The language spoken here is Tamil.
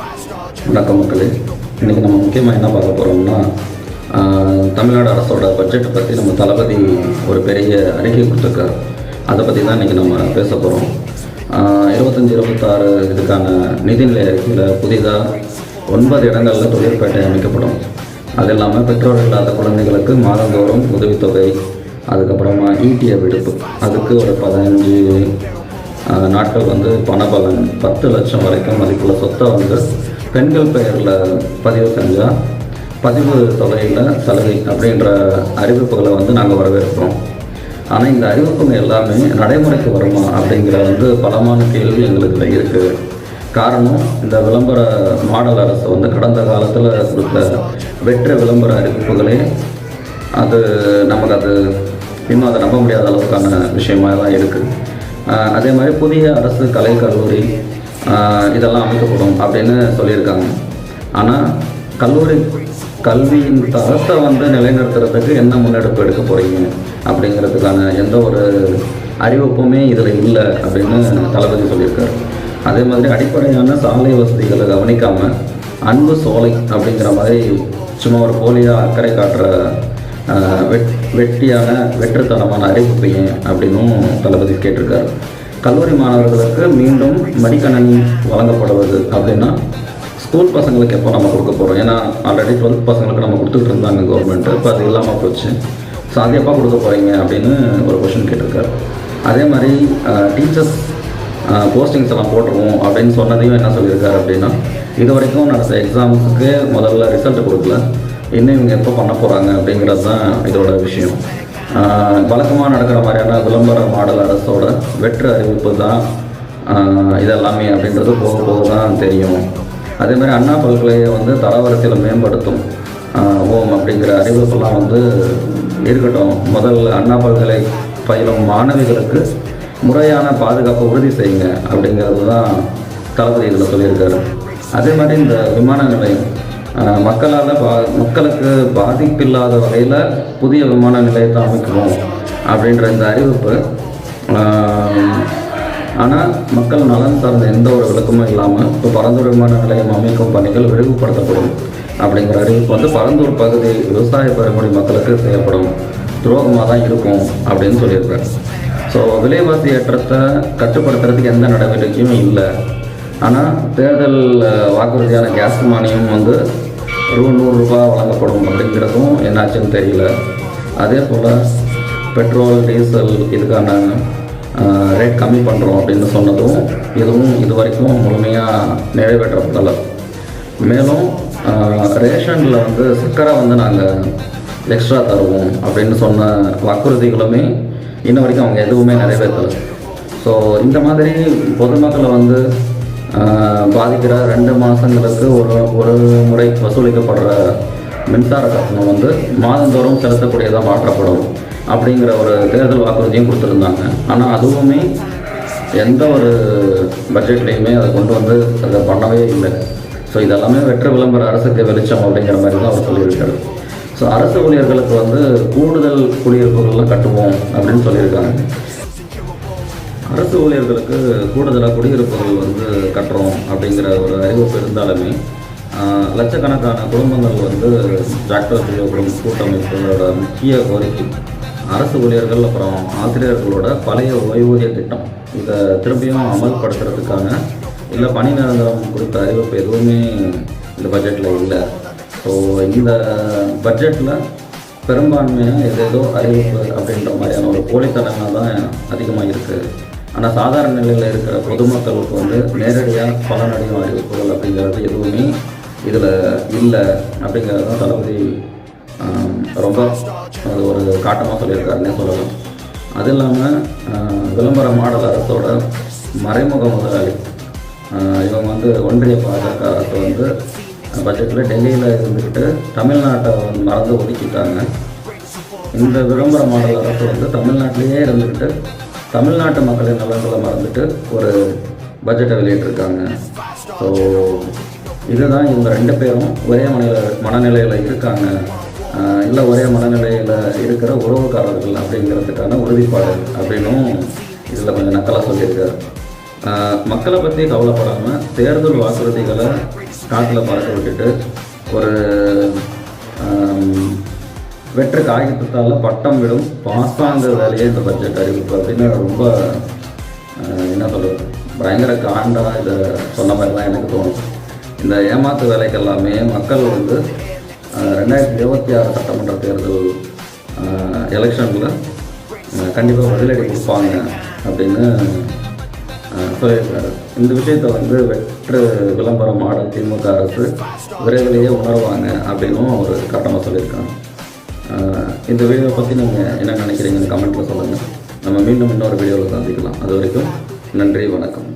வணக்கம் மக்களே. இன்றைக்கி நம்ம முக்கியமாக என்ன பார்க்க போகிறோம்னா தமிழ்நாடு அரசோட பட்ஜெட்டை பற்றி நம்ம தளபதி ஒரு பெரிய அறிக்கை கொடுத்துருக்கார். அதை பற்றி தான் இன்றைக்கி நம்ம பேச போகிறோம் இருபத்தஞ்சி இருபத்தாறு இதுக்கான நிதிநிலை அறிக்கையில் புதிதாக ஒன்பது இடங்களில் தொழிற்பேட்டை அமைக்கப்படும். அது இல்லாமல் பெற்றோர் இல்லாத குழந்தைகளுக்கு மாதந்தோறும் உதவித்தொகை அதுக்கப்புறமா ஈட்டிய விடுப்பு அதுக்கு ஒரு பதினஞ்சு அந்த நாட்கள் வந்து பணபலன். பத்து லட்சம் வரைக்கும் மதிப்புள்ள சொத்தை வந்து பெண்கள் பெயரில் பதிவு செஞ்சால் பதிவு தொகையில் சலுகை அப்படின்ற அறிவிப்புகளை வந்து நாங்கள் வரவேற்கிறோம். ஆனால் இந்த அறிவிப்புகள் எல்லாமே நடைமுறைக்கு வருமா அப்படிங்கிற வந்து பலமான கேள்வி எங்களுக்கு இருக்குது காரணம் இந்த விளம்பர மாடல் அரசு வந்து கடந்த காலத்தில் கொடுத்த வெற்ற விளம்பர அறிவிப்புகளே அது நமக்கு அது இன்னும் அதை நம்ப முடியாத அளவுக்கான விஷயமா தான் இருக்குது அதே மாதிரி புதிய அரசு கலை கல்லூரி இதெல்லாம் அமைக்கப்படும் அப்படின்னு சொல்லியிருக்காங்க. ஆனால் கல்லூரி கல்வியின் தரத்தை வந்து நிலைநிறுத்துறதுக்கு என்ன முன்னெடுப்பு எடுக்க போகிறீங்க அப்படிங்கிறதுக்கான எந்த ஒரு அறிவிப்புமே இதில் இல்லை அப்படின்னு தளபதி சொல்லியிருக்காரு. அதே மாதிரி அடிப்படையான சாலை வசதிகளை கவனிக்காமல் அன்பு சோலை அப்படிங்கிற மாதிரி சும்மா ஒரு போலியாக அக்கறை காட்டுற வெட் வெட்டியான வெற்றுத்தனமான அறிவிப்பு ஏன் அப்படின்னும் தளபதி கேட்டிருக்காரு. கல்லூரி மாணவர்களுக்கு மீண்டும் மடிக்கணனி வழங்கப்படுவது அப்படின்னா ஸ்கூல் பசங்களுக்கு எப்போ நம்ம கொடுக்க போகிறோம் ஏன்னா ஆல்ரெடி டுவெல்த் பசங்களுக்கு நம்ம கொடுத்துட்டு இருந்தாங்க கவர்மெண்ட்டு இப்போ அது இல்லாமல் போச்சு. ஸோ அது எப்போ கொடுக்க போகிறீங்க அப்படின்னு ஒரு கொஷின் கேட்டிருக்காரு. அதே மாதிரி டீச்சர்ஸ் போஸ்டிங்ஸ் எல்லாம் போட்டுருவோம் அப்படின்னு சொன்னதையும் என்ன சொல்லியிருக்காரு அப்படின்னா இது வரைக்கும் நடந்த எக்ஸாமுக்கு முதல்ல ரிசல்ட் கொடுக்கல. இன்னும் இவங்க எப்போ பண்ண போகிறாங்க அப்படிங்கிறது தான் இதோட விஷயம். வழக்கமாக நடக்கிற மாதிரியான விளம்பர மாடல் அரசோட வெற்று அறிவிப்பு தான் இதெல்லாமே அப்படின்றது போக போக தான் தெரியும். அதே மாதிரி அண்ணா பல்கலையை வந்து தரவரிசையில் மேம்படுத்தும் ஓம் அப்படிங்கிற அறிவிப்பெல்லாம் வந்து இருக்கட்டும். முதல்ல அண்ணா பல்கலை பயிலும் மாணவிகளுக்கு முறையான பாதுகாப்பை உறுதி செய்யுங்க அப்படிங்கிறது தான் தளபதி இதில் சொல்லியிருக்காரு. அதே மாதிரி இந்த விமான நிலையம் மக்களால் பா மக்களுக்கு பாதிப்பில்லாத வகையில் புதிய விமான நிலையத்தை அமைக்கணும் அப்படின்ற இந்த அறிவிப்பு. ஆனால் மக்கள் நலன் சார்ந்த எந்த ஒரு விளக்கமும் இல்லாமல் இப்போ பரந்தூர் விமான நிலையம் அமைக்கும் பணிகள் விரிவுபடுத்தப்படும் அப்படிங்கிற அறிவிப்பு வந்து பரந்தூர் பகுதி விவசாய பெருமொழி மக்களுக்கு செய்யப்படும். துரோகமாக தான் இருக்கும் அப்படின்னு சொல்லியிருக்காரு. ஸோ விலைவாசி ஏற்றத்தை கட்டுப்படுத்துறதுக்கு எந்த நடவடிக்கையும் இல்லை. ஆனால் தேர்தல் வாக்குறுதியான கேஸ் மானியம் வந்து ரூ நூறுரூபா வழங்கப்படும் அப்படிங்கிறதும் என்னாச்சுன்னு தெரியல. அதே போல் பெட்ரோல் டீசல் இதுக்கான ரேட் கம்மி பண்ணுறோம் அப்படின்னு சொன்னதும் இதுவும் இது வரைக்கும் முழுமையாக நிறைவேற்றப்படலை. மேலும் ரேஷனில் வந்து சர்க்கரை வந்து நாங்கள் எக்ஸ்ட்ரா தருவோம் அப்படின்னு சொன்ன வாக்குறுதிகளுமே இன்ன வரைக்கும் அவங்க எதுவுமே நிறைவேற்றலை. ஸோ இந்த மாதிரி பொதுமக்களை வந்து பாதிக்கிற ரெண்டு மாதங்களுக்கு ஒரு ஒரு முறை வசூலிக்கப்படுற மின்சார கட்டணம் வந்து மாதந்தோறும் செலுத்தக்கூடியதாக மாற்றப்படும் அப்படிங்கிற ஒரு தேர்தல் வாக்குறுதியும் கொடுத்துருந்தாங்க. ஆனால் அதுவுமே எந்த ஒரு பட்ஜெட்லேயுமே அதை கொண்டு வந்து அதை பண்ணவே இல்லை. ஸோ இதெல்லாமே வெற்ற விளம்பர அரசுக்கு வெளிச்சம் அப்படிங்கிற மாதிரி தான் அவர் சொல்லியிருக்காரு. ஸோ அரசு ஊழியர்களுக்கு வந்து கூடுதல் குடியிருப்புகள்லாம் கட்டுவோம் அப்படின்னு சொல்லியிருக்காங்க. அரசு ஊழியர்களுக்கு கூடுதலாக குடியிருப்புகள் வந்து கட்டுறோம் அப்படிங்கிற ஒரு அறிவிப்பு இருந்தாலுமே லட்சக்கணக்கான குடும்பங்கள் வந்து டாக்டர் குடும்ப கூட்டமைப்புகளோட முக்கிய கோரிக்கை. அரசு ஊழியர்கள் அப்புறம் ஆசிரியர்களோட பழைய ஓய்வூதிய திட்டம். இதை திரும்பியும் அமல்படுத்துறதுக்கான இல்லை பணி நிரந்தரம் குறித்த அறிவிப்பு எதுவுமே இந்த பட்ஜெட்டில் இல்லை. ஸோ இந்த பட்ஜெட்டில் பெரும்பான்மையாக எது ஏதோ அறிவிப்பு அப்படின்ற மாதிரியான ஒரு போலித்தனமாக தான் அதிகமாக இருக்குது ஆனால் சாதாரண நிலையில் இருக்கிற பொதுமக்களுக்கு வந்து நேரடியாக பலனடையும் அறிவிப்புகள் அப்படிங்கிறது எதுவுமே இதில் இல்லை அப்படிங்கிறது தான் தளபதி ரொம்ப அது ஒரு காட்டமாக சொல்லியிருக்காருன்னே சொல்லலாம். அது இல்லாமல் விளம்பர மாடல் அரசோட மறைமுக முதலாளி இவங்க வந்து ஒன்றிய பாஜக அரசு வந்து பட்ஜெட்டில் டெல்லியில் இருந்துக்கிட்டு தமிழ்நாட்டை மறந்து ஒதுக்கிட்டாங்க. இந்த விளம்பர மாடல் அரசு வந்து தமிழ்நாட்டிலேயே இருந்துக்கிட்டு தமிழ்நாட்டு மக்களின் நலன்களை மறந்துட்டு ஒரு பட்ஜெட்டை வெளியிட்டிருக்காங்க. ஸோ இதுதான் இவங்க ரெண்டு பேரும் ஒரே மனநில மனநிலையில் இருக்காங்க. இல்லை ஒரே மனநிலையில் இருக்கிற உறவுக்காரர்கள் அப்படிங்கிறதுக்கான உறுதிப்பாடு அப்படின்னும் இதில் கொஞ்சம் நக்கலாக சொல்லியிருக்காரு. மக்களை பற்றி கவலைப்படாமல் தேர்தல் வாக்குறுதிகளை காட்டில் பறக்க விட்டுட்டு ஒரு வெற்ற காகிதத்தால் பட்டம் விடும் பாசாங்க வேலையே இந்த பட்ஜெட் அறிவிப்பு அப்படின்னு ரொம்ப என்ன சொல்கிறது பயங்கர காண்டாக இதை சொன்ன மாதிரி தான் எனக்கு தோணும். இந்த ஏமாத்து வேலைக்கு எல்லாமே மக்கள் வந்து ரெண்டாயிரத்தி இருபத்தி ஆறு சட்டமன்ற தேர்தல் எலெக்ஷனில் கண்டிப்பாக பதிலடி கொடுப்பாங்க அப்படின்னு சொல்லியிருக்காரு. இந்த விஷயத்தை வந்து வெற்று விளம்பரம் மாடல் திமுக அரசு விரைவிலேயே உணர்வாங்க அப்படின்னும் அவர் கட்டமாக சொல்லியிருக்காங்க. இந்த வீடியோவை பற்றி நீங்கள் என்ன நினைக்கிறீங்கன்னு கமெண்ட்டில் சொல்லுங்கள் நம்ம மீண்டும் இன்னொரு வீடியோவில் சந்திக்கலாம். அது வரைக்கும் நன்றி வணக்கம்.